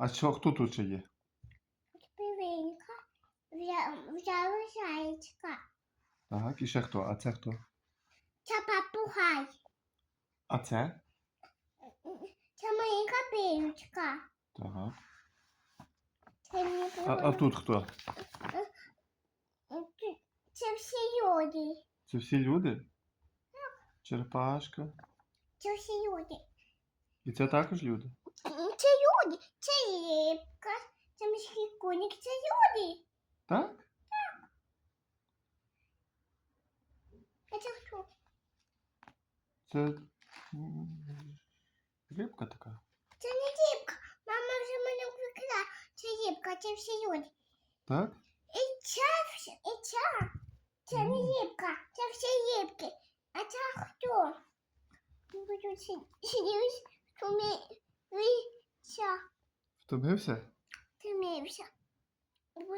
А що, хто тут ще є? Півенька. Взяла зайчика. Так, і ще хто? А це хто? Це папугай. А це? Це маленька півочка. Так. Це мій А, а тут хто? Це всі люди. Це всі люди? Черепашка. Це всі люди. І це також люди? Це люди. Це рибка. Це міський коник. Це люди. Так? А це хто? Це рибка така. Це не рибка. Мама вже мене викрила. Це рибка, це всі люди. Так? І ця, і ця. Це не рибка, це всі рибки. А це хто? Буду сидіти, втомився, Втомився? втомився. Бо